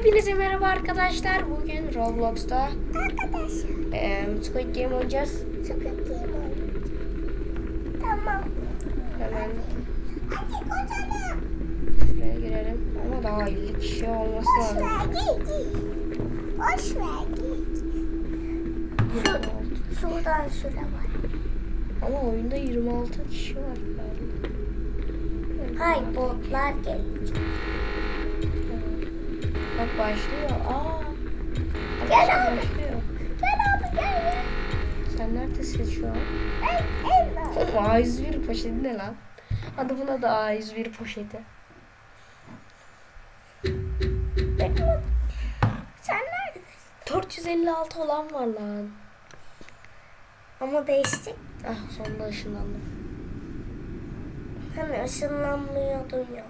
Hepinize merhaba arkadaşlar. Bugün Roblox'ta Arkadaşlar eee Squid Game oynayacağız. sıkıntıyım oldu. Tamam. Hemen Hadi şuraya girelim. Ama daha 50 kişi olması lazım. Boş ver git. 26. Şuradan süre var. Ama oyunda 26 kişi var galiba. Hayır botlar gelecek. Bak başlıyor. Aa. Gel abi. başlıyor. Gel abi gel. Sen neredesin şu an? Var. Oğlum A101 poşeti ne lan? Hadi buna da A101 poşeti. Sen neredesin? 456 olan var lan. Ama değiştik. Ah sonunda ışınlandım. Hani ışınlanmıyordun ya.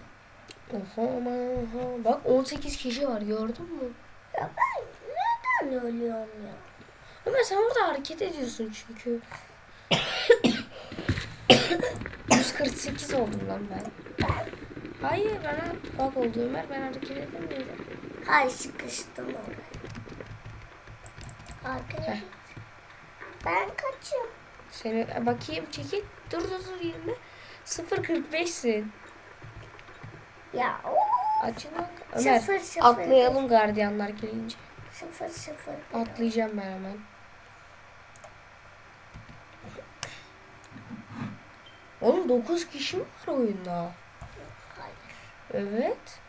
Oha aman oha. Bak 18 kişi var gördün mü? Ya ben neden ölüyorum ya? Ama sen orada hareket ediyorsun çünkü. 148 oldum lan ben. Hayır bana bak oldu Ömer ben hareket edemiyorum. Hay sıkıştım oraya. Arkaya git. Ben kaçıyorum. Seni bakayım çekil. Dur dur dur yerine. 0.45'sin. Ya o Açın bak. Ömer Sıfır, sıfır. atlayalım gardiyanlar gelince. sıfır sıfır. Atlayacağım ben hemen. Oğlum 9 kişi mi var oyunda? Hayır. Evet.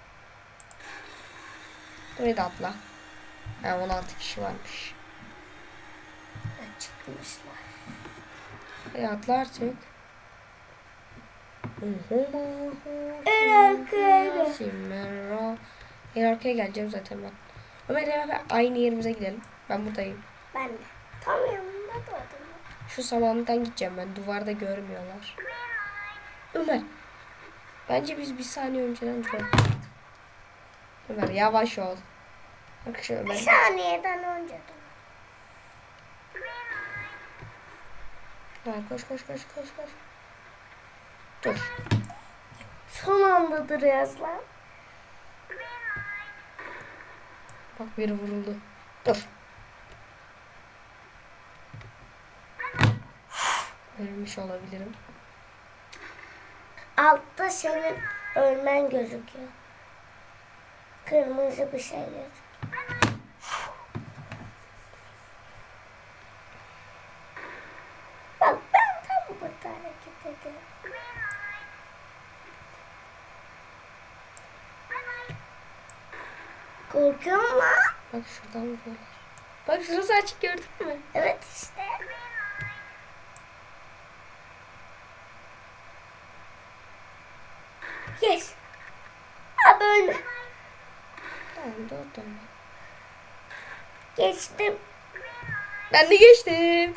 Buraya da atla. Ha, 16 kişi varmış. Çıkmışlar. Hadi atla artık. En arkaya. Geleceğim zaten ben. Ömer hemen aynı yerimize gidelim. Ben buradayım. Ben de. Tam yanında durdum. Şu samanlıktan gideceğim ben. Duvarda görmüyorlar. Ömer. Bence biz bir saniye önceden duralım. Ömer yavaş ol. Arkadaşlar Bir Ömer. saniyeden önce dur. Koş koş koş koş koş. Dur. Son anda duruyoruz lan. Bak biri vuruldu. Dur. Ölmüş olabilirim. Altta senin ölmen gözüküyor. Kırmızı bir şey gözüküyor. Bak ben tam burada hareket ediyorum. Korkuyor lan? Bak şuradan vuruyorlar. Bak şurası açık gördün mü? Evet işte. Yes. Abi ölme. Tamam durdum. Geçtim. Ben de geçtim.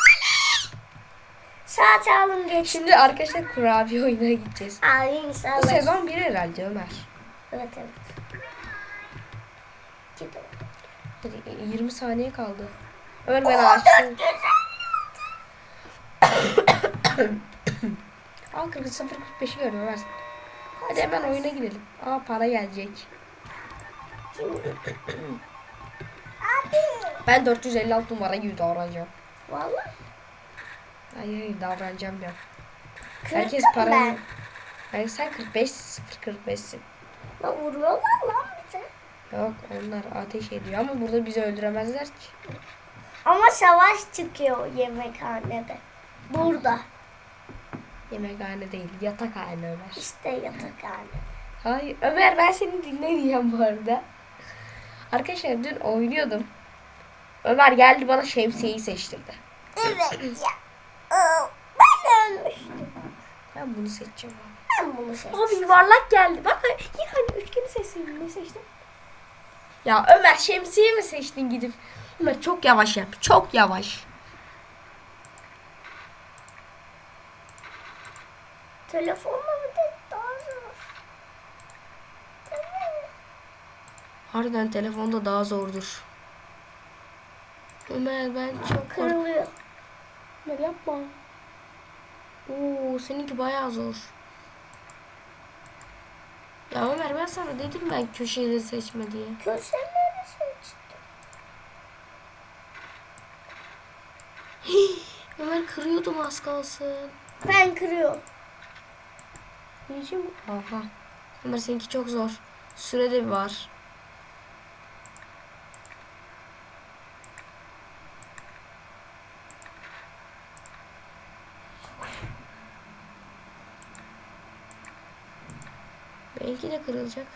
Sağ çalım geçtim. Şimdi arkadaşlar kurabiye oyununa gideceğiz. Abi Bu inşallah. sezon 1 herhalde Ömer. Evet evet. 20 saniye kaldı. Ömer ben açtım. Al 40 0.45'i gördüm Ömer. Hadi hemen oyuna gidelim. Aa para gelecek. Ben 456 numara gibi davranacağım. Vallahi. Hayır hayır davranacağım ya. Herkes para. Ben. Hayır sen 45'sin 0.45'sin. Lan vuruyorlar lan. Yok onlar ateş ediyor ama burada bizi öldüremezler ki. Ama savaş çıkıyor yemekhanede. Burada. Yemekhane değil yatakhane Ömer. İşte yatakhane. Hayır Ömer ben seni dinlemeyeceğim bu arada. Arkadaşlar dün oynuyordum. Ömer geldi bana şemsiyeyi seçtirdi. Evet ya. Aa, Ben ölmüştüm. Ben bunu seçeceğim. Ben bunu seçtim. Abi yuvarlak geldi. Bak yine hani üçgeni seçseydin ne seçtin? Ya Ömer şemsiye mi seçtin gidip? Ömer çok yavaş yap. Çok yavaş. Telefonla bir de daha zor. Harbiden telefonda daha zordur. Ömer ben çok korkuyorum. Kırılıyor. Ömer yapma. Oo seninki bayağı zor. Ya Ömer ben sana dedim ben köşeyi seçme diye. Köşeleri seçtim. Ömer kırıyordum az kalsın. Ben kırıyorum. Yiyeceğim. Aha. Ömer seninki çok zor. Sürede var. De kırılacak.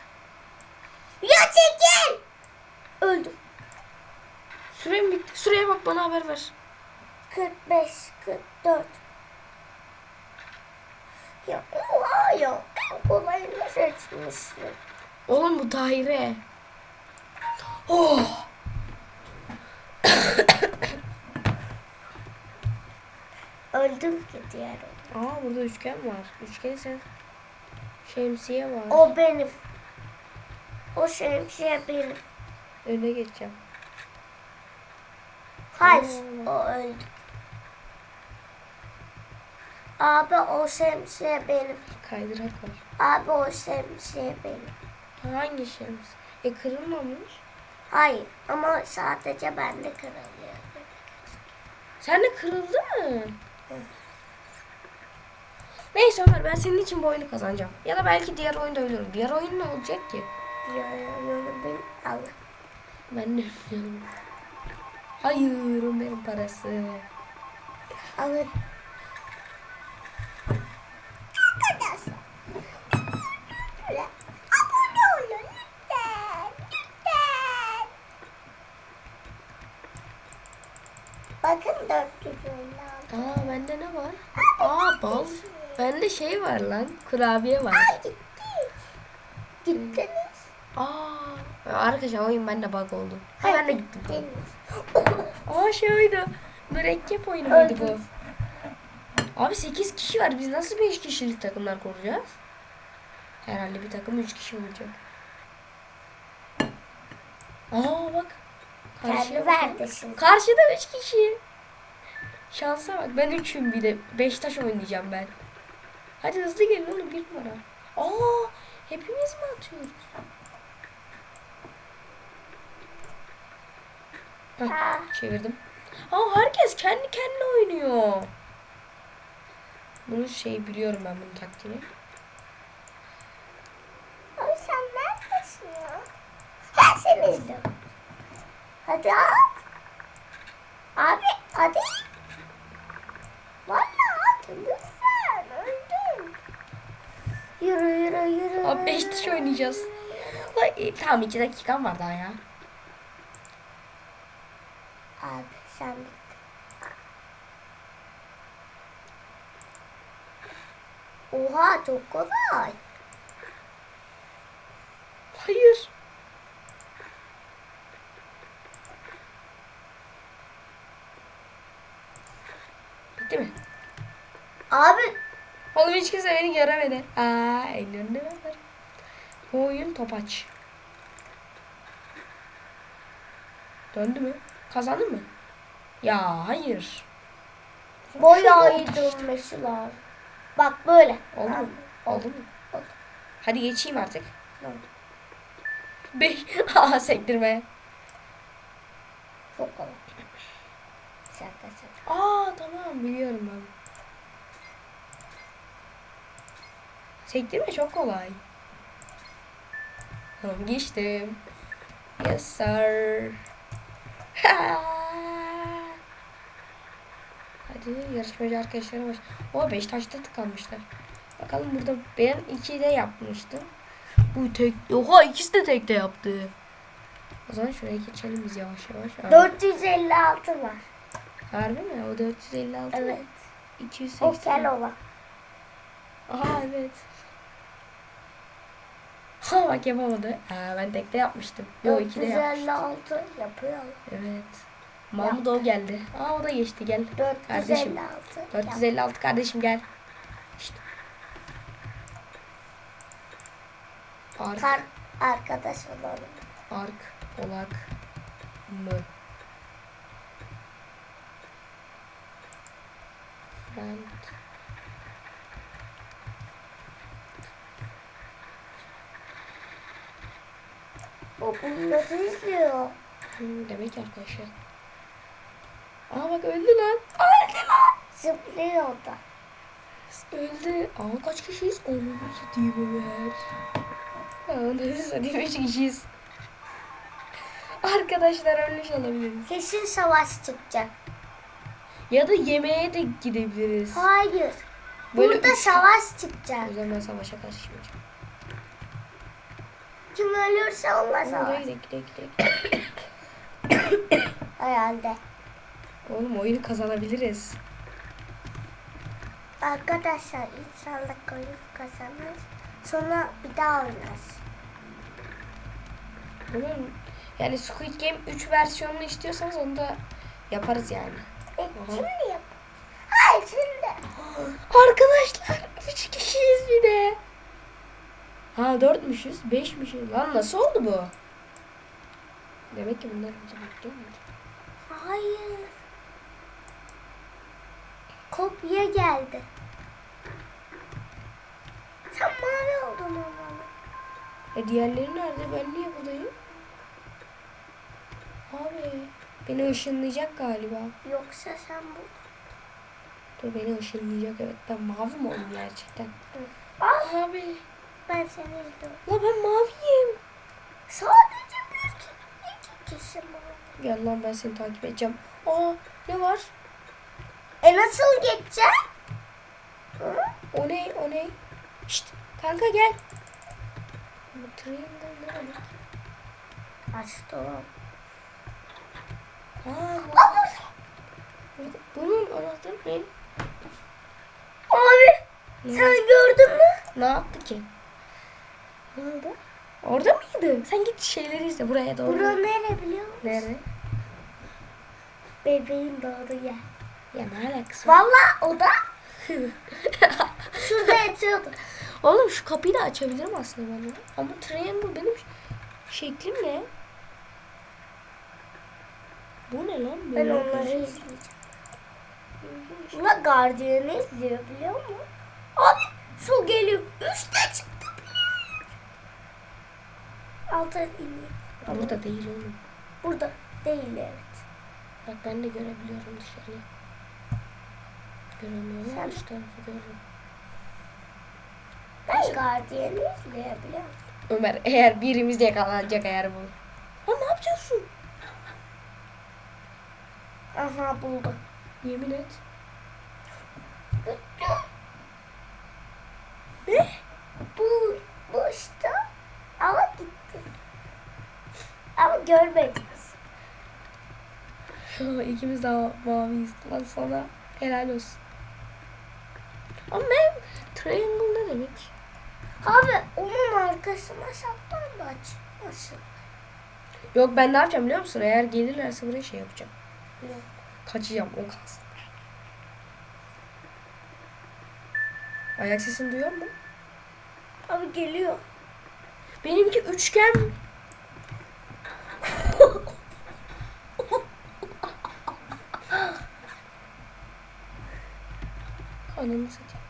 Ya çekil. Öldüm. Süre mi bitti? Süreye bak bana haber ver. 45, 44. Ya oha ya. En kolayını seçmişsin. Oğlum bu daire. Oh. Öldüm ki diğer. Aa burada üçgen var. Üçgen sen şemsiye var. O benim. O şemsiye benim. Öne geçeceğim. Hayır. O öldü. Abi o şemsiye benim. Kaydırak var. Abi o şemsiye benim. Hangi şems? E kırılmamış. Hayır ama sadece bende kırılıyor. Sen de kırıldı mı? Neyse Ömer ben senin için bu oyunu kazanacağım. Ya da belki diğer oyunda ölürüm. Diğer oyun ne olacak ki? Ya yolu benim. Allah. Ben de. Hayır benim parası. Alır. Arkadaşlar. Böyle abone olun lütfen. Lütfen. Bakın 456. Aa bende ne var? Aa bal. Bende şey var lan. Kurabiye var. Ay gittik. Gittiniz. Aa arkadaşlar oyun bende bug oldu. Ha, ben de gittim. Aa şey oyunu. Mürekkep oyunu muydu bu? Abi 8 kişi var. Biz nasıl 5 kişilik takımlar kuracağız? Herhalde bir takım 3 kişi olacak. Aa bak. Kendi bak. verdesin. Karşıda 3 kişi. Şansa bak. Ben 3'üm bir de. 5 taş oynayacağım ben. Hadi hızlı gelin oğlum bir numara. Aa hepimiz mi atıyoruz? Heh, Ha. çevirdim. Aa herkes kendi kendine oynuyor. Bunu şey biliyorum ben bunun taktiğini. Abi sen neredesin ya? Ben seni izliyorum. Hadi at. Abi hadi. Valla. Öldüm. Yürü yürü yürü. Abi 5 taş oynayacağız. Ay, tamam 2 dakikam var daha ya. Abi sen bitti. Oha çok kolay. Hayır. Bitti mi? Abi Oğlum hiç kimse beni göremedi. Aa, ellerinde var. Bu oyun topaç. Döndü mü? Kazandı mı? Ya hayır. dönmesi lazım. Bak böyle. Oldu mu? Oldu mu? Oldu. Hadi geçeyim artık. Oldu. Beş. Aa sektirme. Çok kolay. Şaka şaka. Aa tamam biliyorum ben. Sektirme çok kolay. Tamam geçtim. Yes sir. Hadi yarışmacı arkadaşlara baş. O beş taşta tıkanmışlar. Bakalım burada ben iki de yapmıştım. Bu tek. Oha ikisi de tekte yaptı. O zaman şuraya geçelim biz yavaş yavaş. Abi. 456 var. Harbi mi? O 456 Evet. mı? O 280. kel olan. Aha evet. Ha bak yapamadı. Ha ben tekte yapmıştım. Yo iki de yapmıştım. 456 yapıyor. Evet. Mahmut o geldi. Aa o da geçti gel. 456. Kardeşim. 456 kardeşim gel. İşte. Ark, Kar arkadaş olalım. ark, olak, mı? Friend. O bunları izliyor. Hmm, demek arkadaşlar. Aa bak öldü lan. Öldü lan. Zıplıyor da. Öldü. Aa kaç kişiyiz? Onu satayım Ömer. Onu satayım 3 kişiyiz. Arkadaşlar ölmüş olabiliriz. Kesin savaş çıkacak. Ya da yemeğe de gidebiliriz. Hayır. Böyle Burada üç- savaş çıkacak. O zaman ben savaşa karışmayacağım. Kim ölürse Oraya savaş. gidelim gidelim gidelim. Herhalde. Oğlum oyunu kazanabiliriz. Arkadaşlar inşallah oyun kazanırız. Sonra bir daha oynarız. Oğlum yani Squid Game 3 versiyonunu istiyorsanız onu da yaparız yani. E, şimdi yap. Hayır şimdi. Arkadaşlar 3 kişiyiz bir de. Ha 4'müşüz 5'mişiz. Lan nasıl oldu bu? Demek ki bunlar bizi bekliyor mu? Hayır. Kopya geldi. Sen mavi oldun o zaman. E diğerleri nerede? Ben niye buradayım? Abi beni ışınlayacak galiba. Yoksa sen bu. Dur beni ışınlayacak evet. Ben mavi mi oldum gerçekten? Al Abi. Ben seni izliyorum. La ben maviyim. Sadece bir ki iki kişi mavi. Gel lan ben seni takip edeceğim. Aa ne var? E nasıl geçeceksin? Hı? O ne? O ne? Şşt kanka gel. Bu triangle ne demek? Açtım. Aa bu. Bunun anahtarı ne? Abi Ne? sen gördün mü? Ne yaptı ki? Ne oldu? Orada mıydı? Sen git şeyleri izle buraya doğru. Bura nere biliyor musun? Nerede? Bebeğin doğduğu yer. Ya ne alakası var? Valla o da şurada yatıyordu. Oğlum şu kapıyı da açabilirim aslında ben. Ama triangle benim şeklim ne? Bu ne lan? Ben Böyle onları güzel. izleyeceğim. Buna gardiyanı izliyor biliyor musun? Abi su geliyor. Üste çıktı. Alta iniyor. Burada değil oğlum. Burada değil evet. Bak ben de görebiliyorum dışarıyı. Göremiyorum Sen- şu tarafı görüyorum. Ben gardiyanı izleyebiliyor musun? Ömer eğer birimiz yakalanacak eğer bu. Lan ne yapıyorsun? Aha buldu. Yemin et. Ne? Bu, bu işte. Ama gitti. Ama görmediniz. İkimiz daha maviyiz. Lan sana helal olsun. Ama ben triangle ne demek? Abi onun arkasına saklambaç. Nasıl? Yok ben ne yapacağım biliyor musun? Eğer gelirlerse buraya şey yapacağım. Ne? Kaçacağım o kalsın. Ayak sesini duyuyor musun? Abi geliyor. Benimki üçgen. Ananı satayım.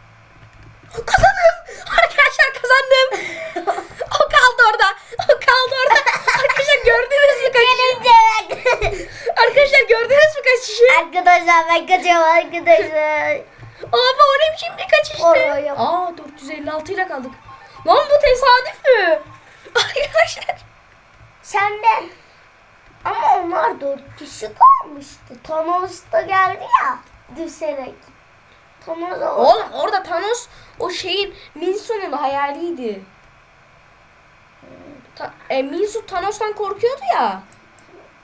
Kazandım. Arkadaşlar kazandım. o kaldı orada. O kaldı orada. Arkadaşlar gördünüz mü kaçışı? Arkadaşlar gördünüz mü kaçışı? Arkadaşlar ben kaçıyorum arkadaşlar. Abi o ne biçim bir kaçıştı? Oraya. Aa 456 ile kaldık. Lan bu tesadüf mü? Arkadaşlar. Senden. Ama onlar dört kişi kalmıştı. Thanos da geldi ya düşerek. Thanos. Oğlum orada Thanos o şeyin Minsu'nun hayaliydi. Ta, e, Minsu Thanos'tan korkuyordu ya.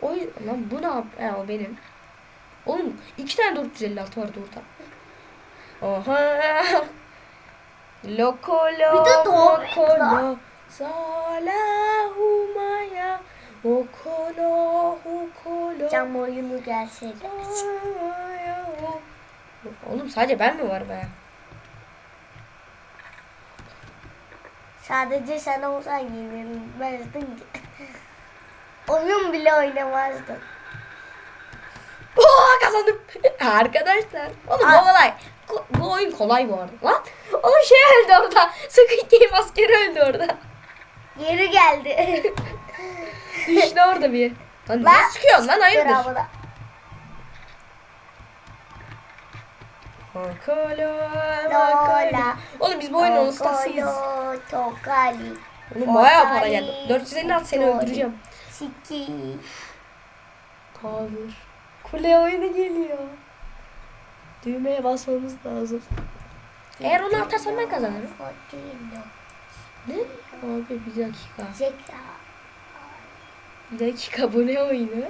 O lan bu ne yap? E, o benim. Oğlum iki tane 456 vardı orada. Oha. Loko lo Bir de doğru moko var. lo salahumaya okolo hukolo Cam oyunu gelseydi. Oğlum sadece ben mi var be? Sadece sen olsan yenilmezdin ki. Oyun bile oynamazdın. Oo kazandım. Arkadaşlar. Oğlum bu olay. ko- Bu oyun kolay bu arada. Lan. Oğlum şey öldü orada. Squid Game askeri öldü orada. Geri geldi. Düştü orada bir. Lan Lan, ne sıkıyorsun lan hayırdır? Bravo da. Makala, Lola. Oğlum biz bu oyunun ustasıyız. Tokali. Oğlum bayağı para geldi. 456 seni Tokali. öldüreceğim. Siki. Tavır. Kule oyunu geliyor. Düğmeye basmamız lazım. Eğer onu atarsam ben kazanırım. Ne? Abi bir dakika. Bir dakika bu ne oyunu?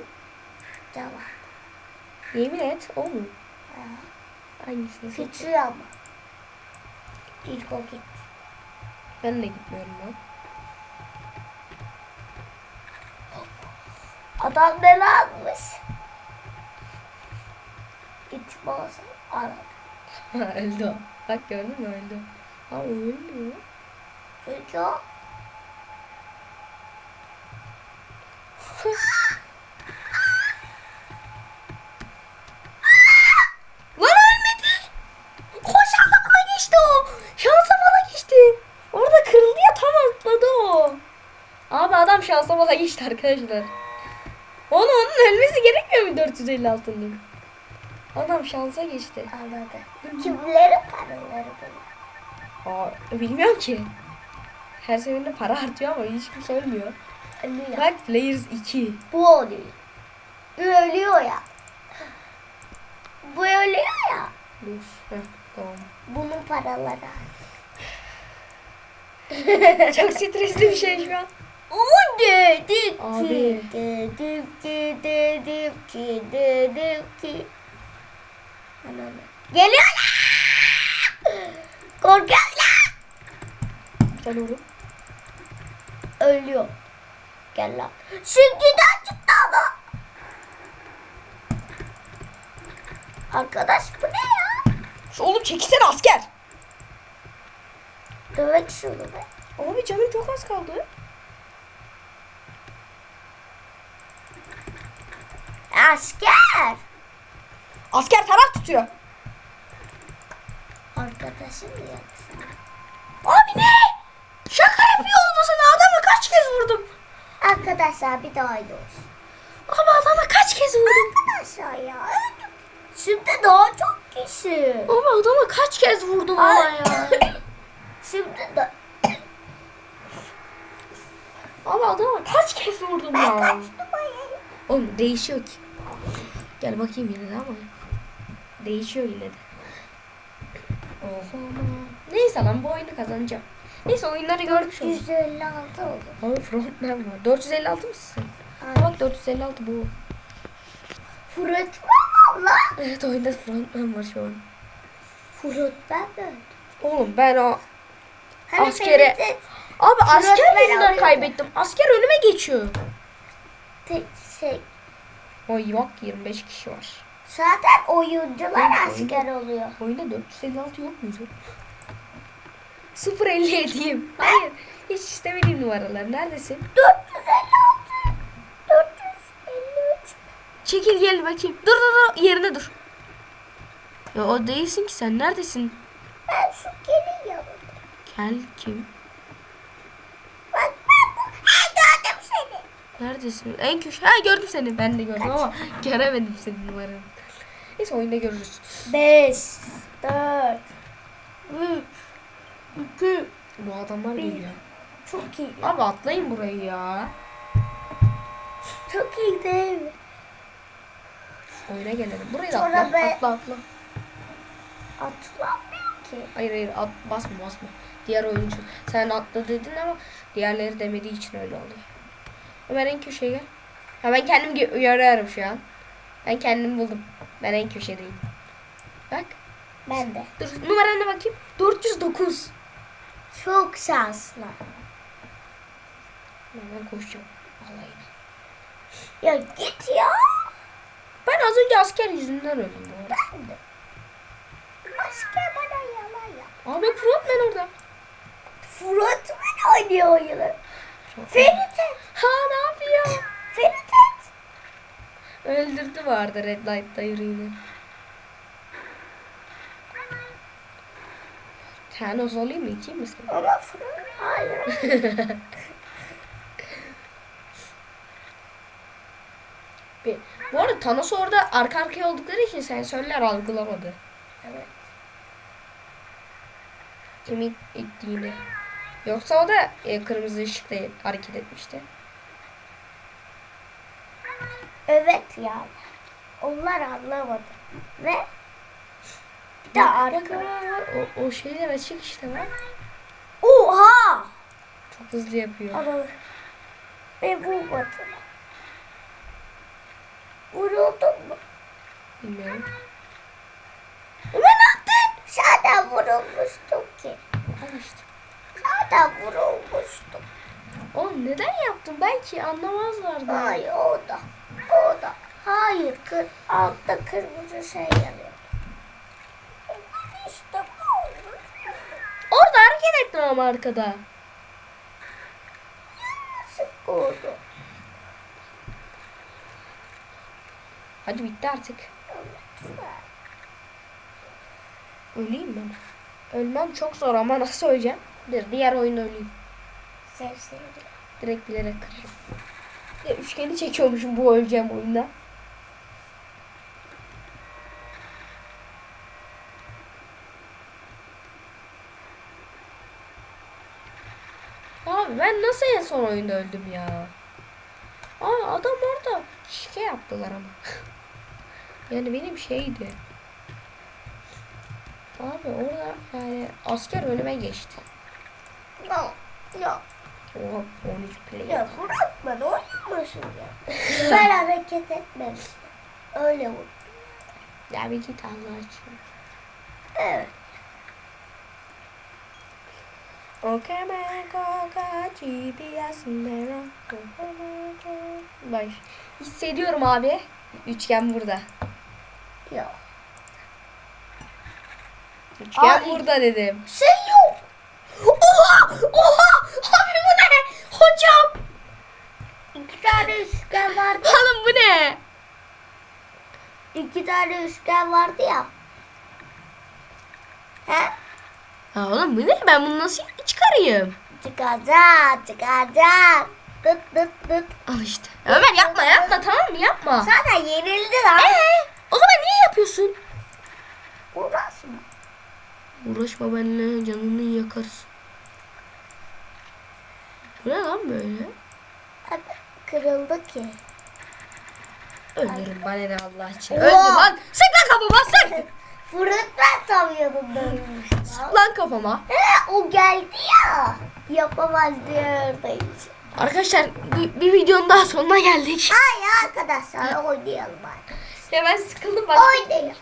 Yemin et o mu? Hangisini? Küçüğü ama. İlk o git. Ben de gitmiyorum lan. Adam ne almış? Gitme olsa aradım. Öldü o. Bak gördün mü öldü. Ha ölmüyor. Çünkü o Lan ölmedi. O şansa bana geçti o. Şansa bana geçti. Orada kırıldı ya tam atladı o. Abi adam şansa bana geçti arkadaşlar. Onu onun ölmesi gerekmiyor mu 456'nın? Adam şansa geçti. anladı. Kimlerin paraları bunlar? Aa, bilmiyorum ki. Her seferinde para artıyor ama hiç kimse ölmüyor. Ölüyor. Bak Players 2. Bu oluyor. Bu ölüyor ya. Bu ölüyor ya. Dur. Heh, tamam. Bunun paraları. Çok stresli bir şey şu an. O dedim Abi. ki, dedim ki, dedim ki, dedim ki. Ananı. Geliyorlar. Korkuyorlar. Gel oğlum. Ölüyor. Gel lan. Şimdiden çıktı ama. Arkadaş bu ne? Şu oğlum çekilsene asker. Dövek şunu be. Abi canım çok az kaldı. Asker. Asker taraf tutuyor. Arkadaşım yoksa. Abi ne? Şaka yapıyor olmasana adamı kaç kez vurdum. Arkadaşlar bir daha olsun. Abi adama kaç kez vurdum. Arkadaşlar ya. öldüm. Şimdi daha çok kişi. Abi adama kaç kez vurdum ama Ay. ya. Şimdi de Abi adama kaç kez vurdum ben ya. kaçtım. Oğlum değişiyor ki. Gel bakayım yine de ama. Değişiyor yine de. Oha. Neyse lan bu oyunu kazanacağım. Neyse oyunları şu an. 156 oldu. Abi frontman var. 456 mısın? Ay. Bak 456 bu. Fırıtma abla. Evet oyunda frontman var şu an. Fırıtma mı? Oğlum ben o Hani Askere- Abi asker Frontman yüzünden alıyor. kaybettim. Asker önüme geçiyor. tek şey. Ay bak 25 kişi var. Zaten oyuncular Evet, asker oluyor. Oyunda 456 yok muydu? 057'yim. Hayır. Hiç istemediğim numaralar. Neredesin? 456. Çekil gel bakayım. Dur dur dur. Yerine dur. Ya o değilsin ki sen. Neredesin? Ben şu yanında. Gel kim? Bak ben bu. Hey gördüm seni. Neredesin? En köşe. Ha gördüm seni. Ben de gördüm ama göremedim senin numaranı. Neyse oyunda görürüz. 5, 4, 3, 2. Bu adamlar geliyor. Çok iyi. Abi atlayın burayı ya. Çok iyi değil mi? Oyuna gelelim. Burayı da Sonra atla. be- Atla atla. Atlamıyor ki. Hayır hayır at, basma basma. Diğer oyuncu. Sen atla dedin ama diğerleri demediği için öyle oluyor. Ömer en köşeye gel. Ha ben kendim ge- uyarıyorum şu an. Ben kendim buldum. Ben en köşedeyim. Bak. Ben de. Dur numarana bakayım. 409. Çok şanslı. Ben koşacağım. Alayına. Ya git ya. Ben az önce asker yüzünden öldüm. Ben de. Asker bana yalan ya. Abi frontman orada. Frontman oynuyor oyunu. Ferit et. Ha ne yapıyor? Ferit et. Öldürdü vardı Red Light'ta yürüyünü. Thanos olayım mı? İteyim mi seni? Ama front hayır. Bir- Bu arada Thanos orada arka arkaya oldukları için sensörler algılamadı. evet. Kimin ittiğini. Yoksa o da e, kırmızı ışıkla hareket etmişti. Evet yani. Onlar anlamadı. Ve bir de arka. O, o şeyler açık işte bak. Oha! Çok hızlı yapıyor. Ama ben vurmadım. Vuruldun mu? Bilmiyorum. Ama ne yaptın? Zaten vurulmuştum ki. Al işte. Zaten vurulmuştum. Oğlum neden yaptın? Belki anlamazlardı. Hayır o da. O da. Hayır kır, altta kırmızı şey yanıyor. İşte bu. Orada hareket ettin ama arkada. Sık oldu. Hadi bitti artık. Öleyim ben. Ölmem çok zor ama nasıl öleceğim? Dur diğer oyunda öleyim. Sevseydim. Direkt bilerek kırırım. Ya, üçgeni çekiyormuşum bu öleceğim oyunda. Abi ben nasıl en son oyunda öldüm ya? Aa adam orada şike yaptılar ama. yani benim şeydi. Abi orada yani asker önüme geçti. No. No. Oha 13 play. Ya bırakma ne oynuyorsun ya? ben hareket etmemiştim. Öyle vur. Ya bir git Allah aşkına. Evet. Bak, hissediyorum abi. Üçgen burada. Yok. Üçgen Aa, burada dedim. Şey yok. Oha! Oha! Abi bu ne? Hocam! İki tane üçgen vardı. Oğlum bu ne? İki tane üçgen vardı ya. He? Ha oğlum bu ne? Ben bunu nasıl çıkarayım? Çıkacak, çıkacak. Dıt dıt dıt. Al işte. Ömer yapma yapma tamam mı? Yapma. Zaten yenildi lan. Ee, yapıyorsun? Uğraşma. Uğraşma benimle canını yakarsın. Bu ne lan böyle? Hadi, Kırıldı ki. Ölürüm bana ne Allah için. Oha! Öldür lan. Sık lan kafama sık. Fırıklar yanında ölmüş. Sık lan kafama. He, o geldi ya. Yapamaz diye oradayız. Arkadaşlar bir, bir videonun daha sonuna geldik. Hayır arkadaşlar oynayalım artık. Ya ben sıkıldım bak. Oynayalım.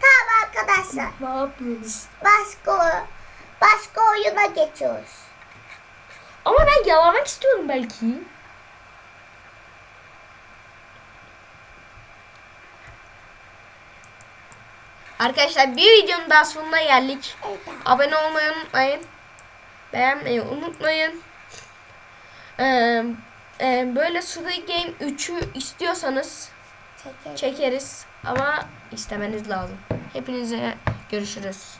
Tamam arkadaşlar. Ne yapıyorsunuz? Başka, başka oyuna geçiyoruz. Ama ben yalamak istiyorum belki. Arkadaşlar bir videonun daha sonuna geldik. Evet. Abone olmayı unutmayın. Beğenmeyi unutmayın. Ee, e, böyle Squid Game 3'ü istiyorsanız Çekelim. çekeriz ama istemeniz lazım. Hepinize görüşürüz.